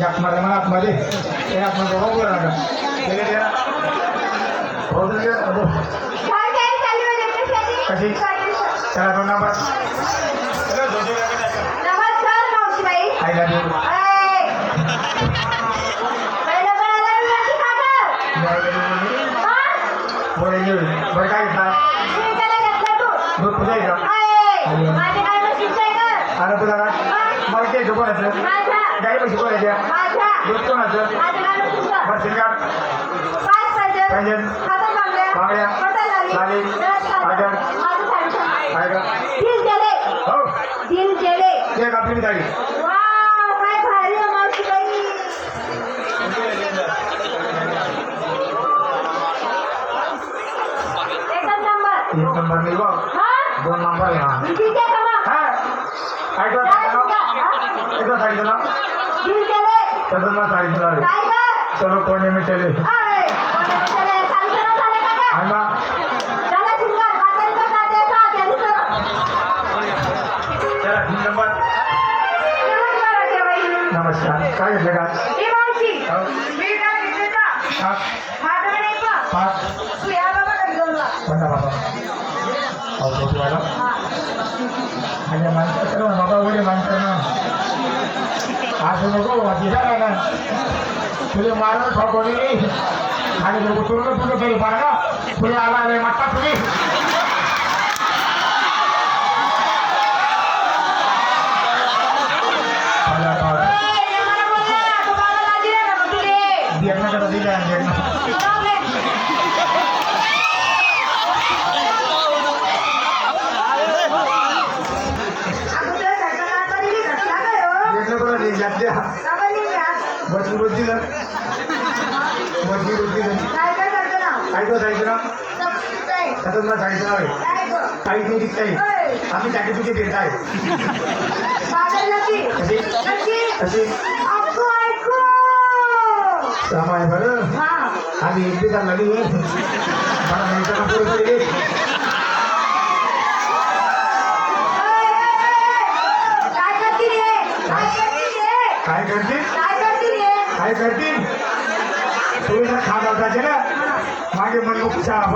जाक मारला मला आतमध्ये ते आतमध्ये हो. काय? कशी? चला दोन नंबर. चला, दोन दोन नंबर टाका. नमस्कार कोणाचं. गाई म्हशी कोणाच्या. दूध कोणाचं पाच पाहिजे. बांगड्या. लाली. माझं साडीचं. काय का तीन. हो तीन. ते कापली गाडी आहे. एकच नंबर. हा? दोन नंबर आहे हा ठीक सांगितलं तुला? ना? हा? ऐकलं सांगितलं आहे. त्यांचं. तीन नंबर नमस्कार काय घेतलं का ए मावशी, हो. मी काय घेतलं का? पाच माझं नाही का? पाच तू या बाबा घरी घेऊन Beli marah kau ini. Hanya berbuat turun ke punya beli barang. Beli ala ala mata pergi. Yeah. मला बोलला ना, तू बाबा लाजी नाही का मग तुले? देखना करा दिला देखना बरोबर आहे. अगोदर सरकारला पहिली घटना काय हो? देखना करा दे द्या का पहिली घ्या? बसली बसली ना काय करतो ना? काय तो जायचं ना सबसिडीचं आहे. काही नाही दिसत आहे आम्ही त्याची तुझे फिरत आहे. कशी. कशी. सामाय बरं हा. आम्ही एकदा लागली मला माहिती रे? काय करतील तुम्ही जर खा जायचे ना मागे मन उपचार